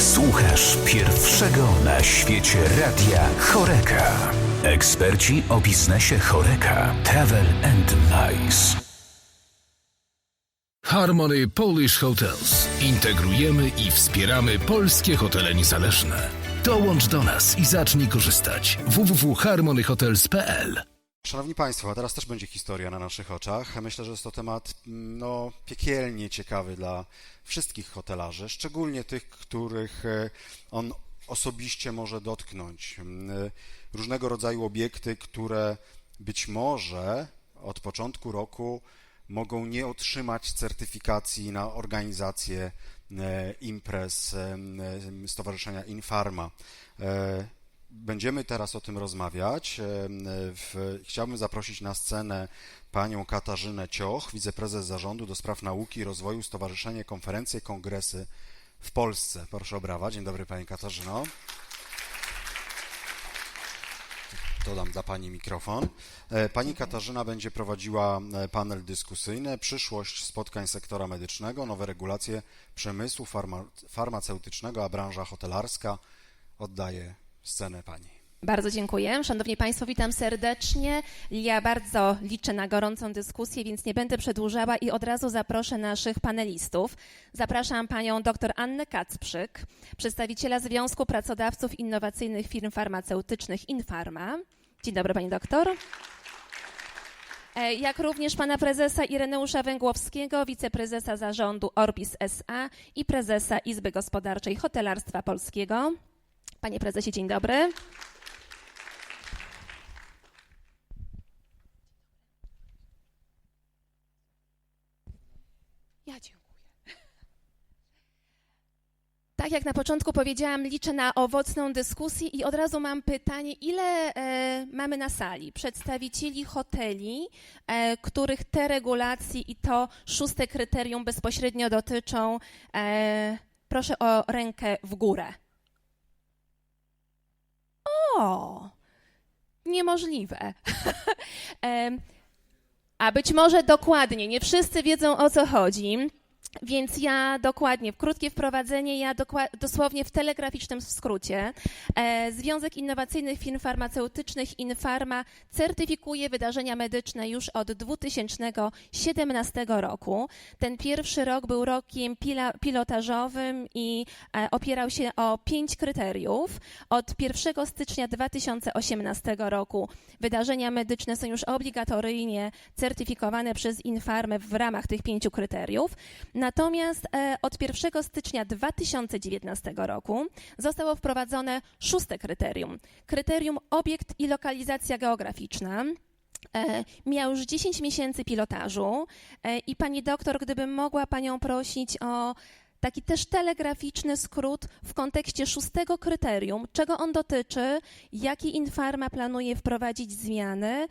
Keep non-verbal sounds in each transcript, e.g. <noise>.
Słuchasz pierwszego na świecie radia Choreka. Eksperci o biznesie Choreka. Travel and Nice. Harmony Polish Hotels. Integrujemy i wspieramy polskie hotele niezależne. Dołącz do nas i zacznij korzystać. www.harmonyhotels.pl Szanowni Państwo, a teraz też będzie historia na naszych oczach. Myślę, że jest to temat mm, no, piekielnie ciekawy dla wszystkich hotelarzy, szczególnie tych, których e, on osobiście może dotknąć. Mm, e, Różnego rodzaju obiekty, które być może od początku roku mogą nie otrzymać certyfikacji na organizację e, imprez Stowarzyszenia Infarma. Będziemy teraz o tym rozmawiać. E, chciałbym zaprosić na scenę panią Katarzynę Cioch, wiceprezes zarządu do spraw nauki i rozwoju Stowarzyszenie Konferencje Kongresy w Polsce. Proszę o brawa. Dzień dobry pani Katarzyno. Dodam dla pani mikrofon. E, Pani Katarzyna będzie prowadziła e, panel dyskusyjny Przyszłość spotkań sektora medycznego, nowe regulacje przemysłu farma, farmaceutycznego, a branża hotelarska. Oddaję scenę pani. Bardzo dziękuję. Szanowni Państwo, witam serdecznie. Ja bardzo liczę na gorącą dyskusję, więc nie będę przedłużała i od razu zaproszę naszych panelistów. Zapraszam panią dr Annę Kacprzyk, przedstawiciela Związku Pracodawców Innowacyjnych Firm Farmaceutycznych Infarma. Dzień dobry pani doktor. E, Jak również pana prezesa Ireneusza Węgłowskiego, wiceprezesa zarządu Orbis SA i prezesa Izby Gospodarczej Hotelarstwa Polskiego. Panie prezesie, dzień dobry. Ja dziękuję. <laughs> Tak jak na początku powiedziałam, liczę na owocną dyskusję i od razu mam pytanie, ile e, mamy na sali przedstawicieli hoteli, e, których te regulacje i to szóste kryterium bezpośrednio dotyczą. E, proszę o rękę w górę. O, niemożliwe. <laughs> Em, A być może dokładnie, nie wszyscy wiedzą o co chodzi. Więc ja dokładnie, w krótkie wprowadzenie, ja dosłownie w telegraficznym skrócie. E, Związek Innowacyjnych Firm Farmaceutycznych Infarma certyfikuje wydarzenia medyczne już od 2017 roku. Ten pierwszy rok był rokiem pila- pilotażowym i e, opierał się o pięć kryteriów. Od 1 stycznia 2018 roku wydarzenia medyczne są już obligatoryjnie certyfikowane przez Infarmę w ramach tych pięciu kryteriów. Natomiast e, od 1 stycznia 2019 roku zostało wprowadzone szóste kryterium. Kryterium obiekt i lokalizacja geograficzna. E, miał już 10 miesięcy pilotażu e, i pani doktor, gdybym mogła panią prosić o taki też telegraficzny skrót w kontekście szóstego kryterium, czego on dotyczy, jakie Infarma planuje wprowadzić zmiany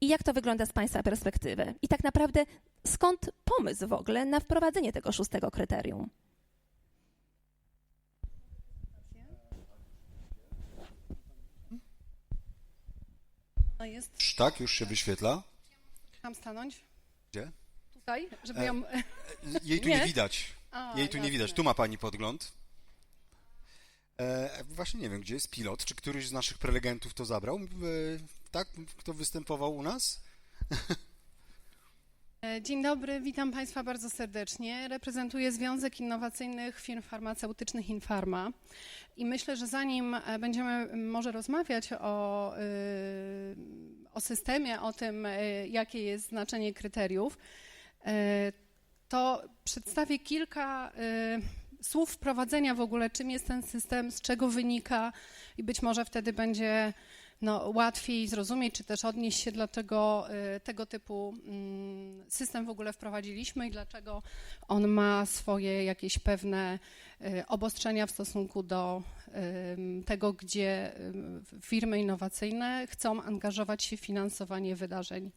i jak to wygląda z Państwa perspektywy. I tak naprawdę skąd pomysł w ogóle na wprowadzenie tego szóstego kryterium? No jest. Tak, już się wyświetla. Mam stanąć? Gdzie? Tutaj, żeby E, ją... Jej tu nie, Nie. widać. A, Jej tu nie jasne. widać. Tu ma pani podgląd. E, właśnie nie wiem, gdzie jest pilot. Czy któryś z naszych prelegentów to zabrał? E, tak? Kto występował u nas? <laughs> E, Dzień dobry, witam Państwa bardzo serdecznie. Reprezentuję Związek Innowacyjnych Firm Farmaceutycznych Infarma i myślę, że zanim e, będziemy może rozmawiać o, y, o systemie, o tym, y, jakie jest znaczenie kryteriów, to przedstawię kilka y, słów wprowadzenia w ogóle, czym jest ten system, z czego wynika i być może wtedy będzie no, łatwiej zrozumieć, czy też odnieść się, dlaczego y, tego typu mm, system w ogóle wprowadziliśmy i dlaczego on ma swoje jakieś pewne y, obostrzenia w stosunku do ym, tego, gdzie firmy innowacyjne chcą angażować się w finansowanie wydarzeń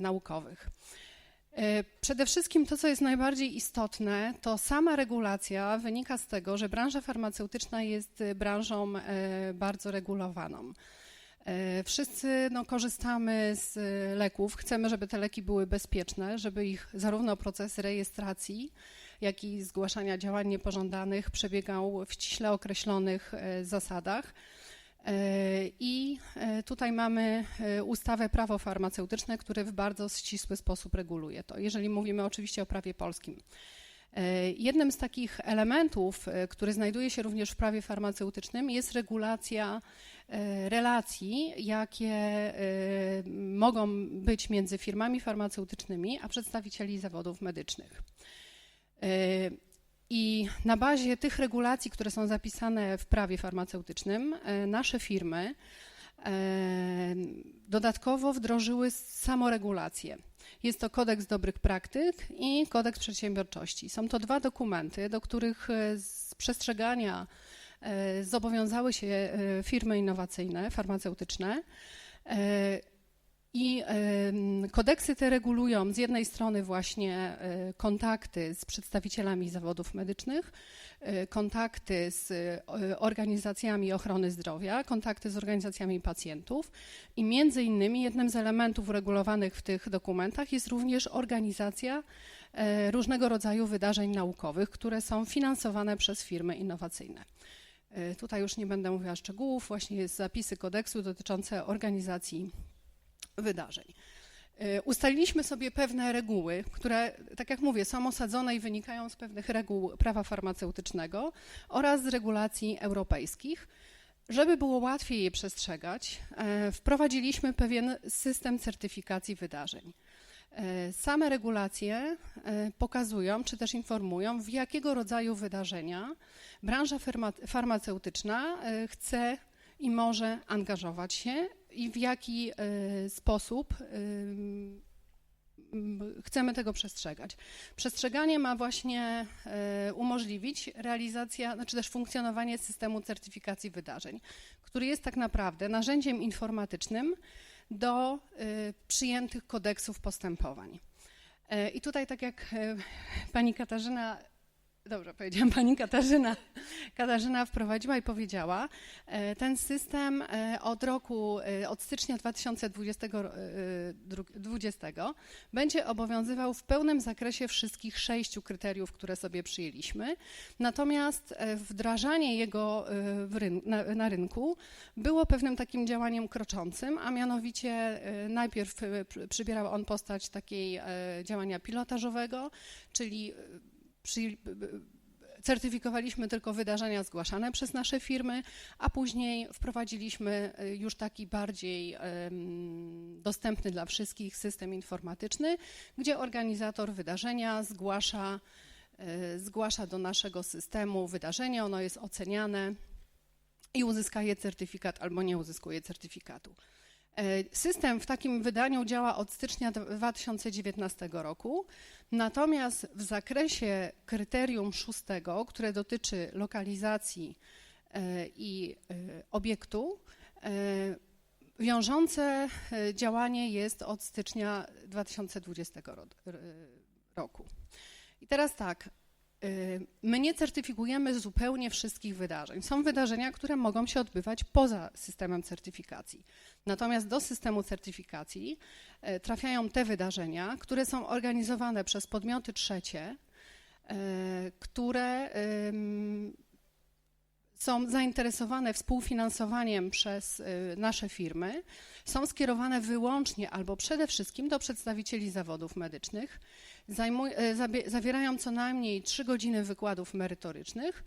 naukowych. E, Przede wszystkim to, co jest najbardziej istotne, to sama regulacja wynika z tego, że branża farmaceutyczna jest e, branżą e, bardzo regulowaną. Wszyscy no, korzystamy z leków, chcemy, żeby te leki były bezpieczne, żeby ich zarówno proces rejestracji, jak i zgłaszania działań niepożądanych przebiegał w ściśle określonych zasadach. I e, tutaj mamy e, ustawę prawo farmaceutyczne, które w bardzo ścisły sposób reguluje to, jeżeli mówimy oczywiście o prawie polskim. E, Jednym z takich elementów, który znajduje się również w prawie farmaceutycznym, jest regulacja relacji, jakie mogą być między firmami farmaceutycznymi a przedstawicieli zawodów medycznych. I na bazie tych regulacji, które są zapisane w prawie farmaceutycznym, e, nasze firmy e, dodatkowo wdrożyły samoregulację. Jest to kodeks dobrych praktyk i kodeks przedsiębiorczości. Są to dwa dokumenty, do których e, z przestrzegania zobowiązały się firmy innowacyjne, farmaceutyczne. I kodeksy te regulują z jednej strony właśnie e, kontakty z przedstawicielami zawodów medycznych, e, kontakty z e, organizacjami ochrony zdrowia, kontakty z organizacjami pacjentów i między innymi jednym z elementów regulowanych w tych dokumentach jest również organizacja różnego rodzaju wydarzeń naukowych, które są finansowane przez firmy innowacyjne. Tutaj już nie będę mówiła szczegółów, właśnie jest zapisy kodeksu dotyczące organizacji wydarzeń. E, Ustaliliśmy sobie pewne reguły, które, tak jak mówię, są osadzone i wynikają z pewnych reguł prawa farmaceutycznego oraz z regulacji europejskich. Żeby było łatwiej je przestrzegać, e, wprowadziliśmy pewien system certyfikacji wydarzeń. E, Same regulacje pokazują, czy też informują, w jakiego rodzaju wydarzenia branża farma- farmaceutyczna chce i może angażować się i w jaki e, sposób chcemy tego przestrzegać. Przestrzeganie ma właśnie e, umożliwić realizacja, znaczy też funkcjonowanie systemu certyfikacji wydarzeń, który jest tak naprawdę narzędziem informatycznym do e, przyjętych kodeksów postępowań. I tutaj, tak jak pani Katarzyna, dobrze powiedziałam, <laughs> pani Katarzyna, Katarzyna wprowadziła i powiedziała, e, ten system e, od roku, e, od stycznia 2020 ro- e, dru- 20 będzie obowiązywał w pełnym zakresie wszystkich sześciu kryteriów, które sobie przyjęliśmy. Natomiast wdrażanie jego na, na rynku było pewnym takim działaniem kroczącym, a mianowicie najpierw pr- przybierał on postać takiej działania pilotażowego, czyli przy, certyfikowaliśmy tylko wydarzenia zgłaszane przez nasze firmy, a później wprowadziliśmy e, już taki bardziej dostępny dla wszystkich system informatyczny, gdzie organizator wydarzenia zgłasza, zgłasza do naszego systemu wydarzenie, ono jest oceniane i uzyskuje certyfikat albo nie uzyskuje certyfikatu. E, System w takim wydaniu działa od stycznia 2019 roku, natomiast w zakresie kryterium szóstego, które dotyczy lokalizacji e, i e, obiektu, wiążące działanie jest od stycznia 2020 ro- r- roku. I teraz tak, my nie certyfikujemy zupełnie wszystkich wydarzeń. Są wydarzenia, które mogą się odbywać poza systemem certyfikacji. Natomiast do systemu certyfikacji e, trafiają te wydarzenia, które są organizowane przez podmioty trzecie, e, które są zainteresowane współfinansowaniem przez y, nasze firmy, są skierowane wyłącznie albo przede wszystkim do przedstawicieli zawodów medycznych, zabie- zawierają co najmniej 3 godziny wykładów merytorycznych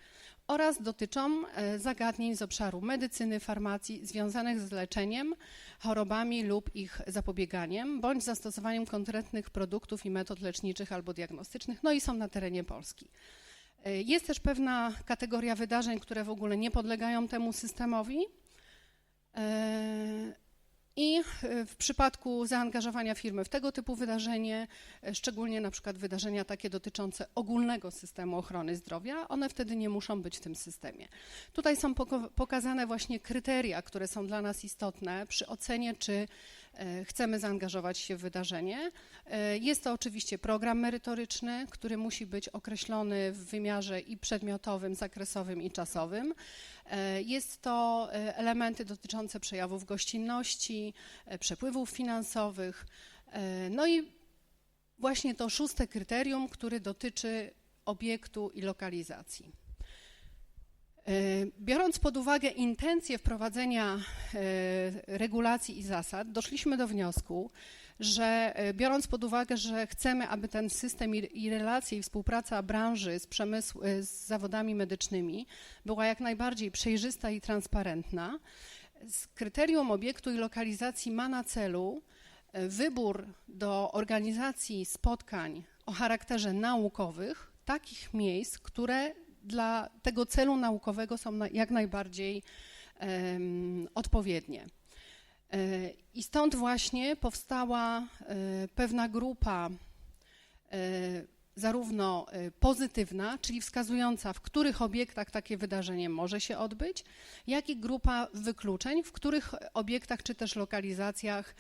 oraz dotyczą e, zagadnień z obszaru medycyny, farmacji związanych z leczeniem, chorobami lub ich zapobieganiem, bądź zastosowaniem konkretnych produktów i metod leczniczych albo diagnostycznych, no i są na terenie Polski. E, Jest też pewna kategoria wydarzeń, które w ogóle nie podlegają temu systemowi. E, I e, w przypadku zaangażowania firmy w tego typu wydarzenie, szczególnie na przykład wydarzenia takie dotyczące ogólnego systemu ochrony zdrowia, one wtedy nie muszą być w tym systemie. Tutaj są pokazane właśnie kryteria, które są dla nas istotne przy ocenie, czy chcemy zaangażować się w wydarzenie. E, Jest to oczywiście program merytoryczny, który musi być określony w wymiarze i przedmiotowym, zakresowym i czasowym. E, Jest to e, elementy dotyczące przejawów gościnności, e, przepływów finansowych. e, No i właśnie to szóste kryterium, który dotyczy obiektu i lokalizacji. E, Biorąc pod uwagę intencje wprowadzenia e, regulacji i zasad, doszliśmy do wniosku, że e, biorąc pod uwagę, że chcemy, aby ten system i, relacje i współpraca branży z przemysł, z zawodami medycznymi była jak najbardziej przejrzysta i transparentna, z kryterium obiektu i lokalizacji ma na celu wybór do organizacji spotkań o charakterze naukowych takich miejsc, które dla tego celu naukowego są jak najbardziej odpowiednie. E, I stąd właśnie powstała e, pewna grupa e, zarówno pozytywna, czyli wskazująca, w których obiektach takie wydarzenie może się odbyć, jak i grupa wykluczeń, w których obiektach czy też lokalizacjach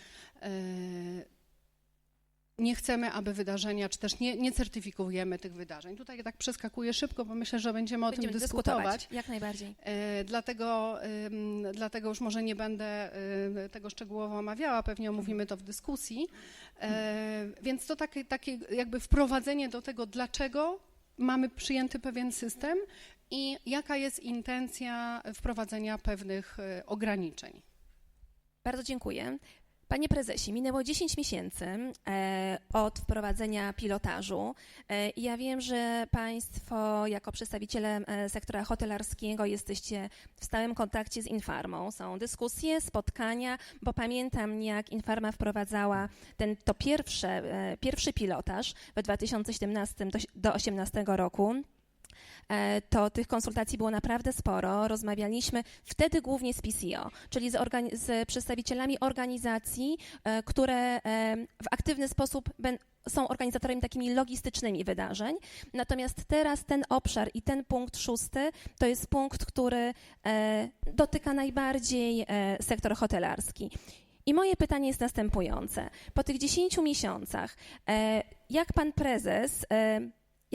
nie chcemy, aby wydarzenia, czy też nie, nie certyfikujemy tych wydarzeń. Tutaj tak przeskakuję szybko, bo myślę, że będziemy o Będziemy tym dyskutować. dyskutować. Jak najbardziej. E, Dlatego, dlatego już może nie będę y, tego szczegółowo omawiała, pewnie omówimy to w dyskusji. E, Więc to takie, takie jakby wprowadzenie do tego, dlaczego mamy przyjęty pewien system i jaka jest intencja wprowadzenia pewnych y, ograniczeń. Bardzo dziękuję. Panie prezesie, minęło 10 miesięcy e, od wprowadzenia pilotażu. E, ja wiem, że Państwo, jako przedstawiciele e, sektora hotelarskiego, jesteście w stałym kontakcie z Infarmą. Są dyskusje, spotkania, bo pamiętam, jak Infarma wprowadzała ten, to pierwsze, pierwszy pilotaż w 2017 do 2018 roku. E, to tych konsultacji było naprawdę sporo. Rozmawialiśmy wtedy głównie z PCO, czyli z, z przedstawicielami organizacji, e, które e, w aktywny sposób są organizatorami takimi logistycznymi wydarzeń. Natomiast teraz ten obszar i ten punkt szósty to jest punkt, który dotyka najbardziej sektor hotelarski. I moje pytanie jest następujące. Po tych 10 miesiącach, jak pan prezes,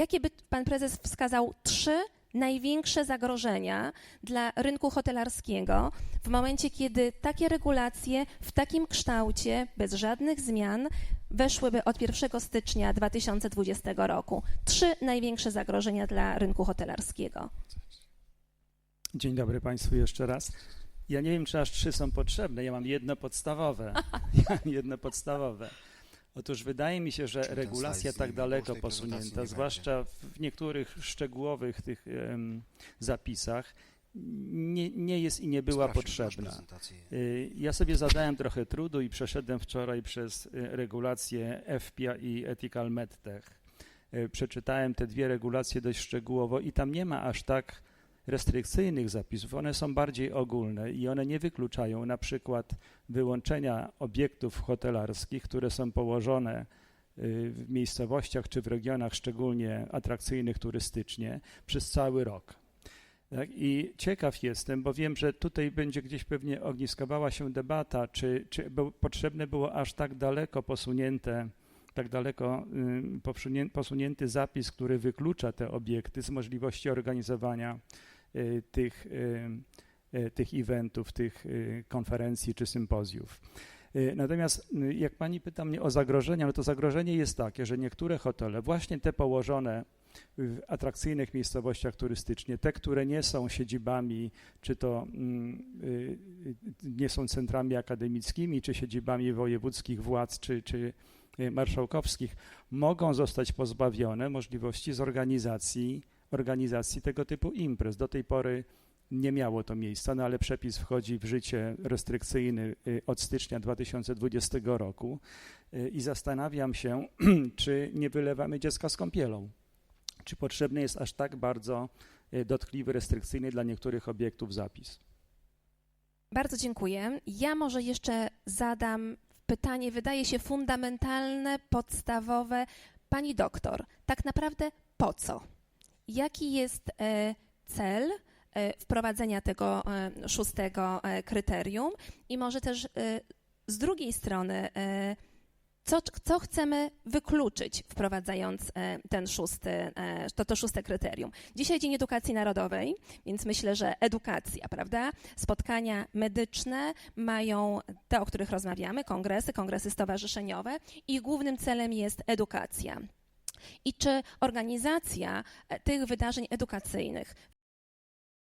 jakie by pan prezes wskazał trzy największe zagrożenia dla rynku hotelarskiego w momencie, kiedy takie regulacje w takim kształcie, bez żadnych zmian, weszłyby od 1 stycznia 2020 roku? Trzy największe zagrożenia dla rynku hotelarskiego. Dzień dobry Państwu jeszcze raz. Ja nie wiem, czy aż trzy są potrzebne. Ja mam jedno podstawowe. <laughs> Ja mam jedno podstawowe. Otóż wydaje mi się, że regulacja tak daleko posunięta, zwłaszcza w niektórych szczegółowych tych zapisach, nie, nie jest i nie była Sprawdźmy, potrzebna. Y, Ja sobie zadałem trochę trudu i przeszedłem wczoraj przez y, regulacje EFPIA i Ethical MedTech. Y, Przeczytałem te dwie regulacje dość szczegółowo i tam nie ma aż tak restrykcyjnych zapisów. One są bardziej ogólne i one nie wykluczają na przykład wyłączenia obiektów hotelarskich, które są położone y, w miejscowościach czy w regionach szczególnie atrakcyjnych turystycznie przez cały rok. Tak? I ciekaw jestem, bo wiem, że tutaj będzie gdzieś pewnie ogniskowała się debata, czy, czy potrzebne było aż tak daleko posunięte, tak daleko y, posunię- posunięty zapis, który wyklucza te obiekty z możliwości organizowania tych, y, y, tych eventów, tych y, konferencji czy sympozjów. Y, Natomiast y, jak pani pyta mnie o zagrożenia, no to zagrożenie jest takie, że niektóre hotele, właśnie te położone w atrakcyjnych miejscowościach turystycznie, te, które nie są siedzibami, czy to mm, y, y, nie są centrami akademickimi, czy siedzibami wojewódzkich władz, czy, czy y, marszałkowskich, mogą zostać pozbawione możliwości zorganizacji organizacji tego typu imprez. Do tej pory nie miało to miejsca, no ale przepis wchodzi w życie restrykcyjny y, od stycznia 2020 roku y, i zastanawiam się, <clears throat> czy nie wylewamy dziecka z kąpielą. Czy potrzebny jest aż tak bardzo y, dotkliwy, restrykcyjny dla niektórych obiektów zapis? Bardzo dziękuję. Ja może jeszcze zadam pytanie, wydaje się fundamentalne, podstawowe. Pani doktor, tak naprawdę po co? Jaki jest e, cel e, wprowadzenia tego e, szóstego kryterium? I może też z drugiej strony, co, co chcemy wykluczyć, wprowadzając ten szósty, to, to szóste kryterium? Dzisiaj Dzień Edukacji Narodowej, więc myślę, że edukacja, prawda? Spotkania medyczne mają te, o których rozmawiamy, kongresy, kongresy stowarzyszeniowe i głównym celem jest edukacja. I czy organizacja e, tych wydarzeń edukacyjnych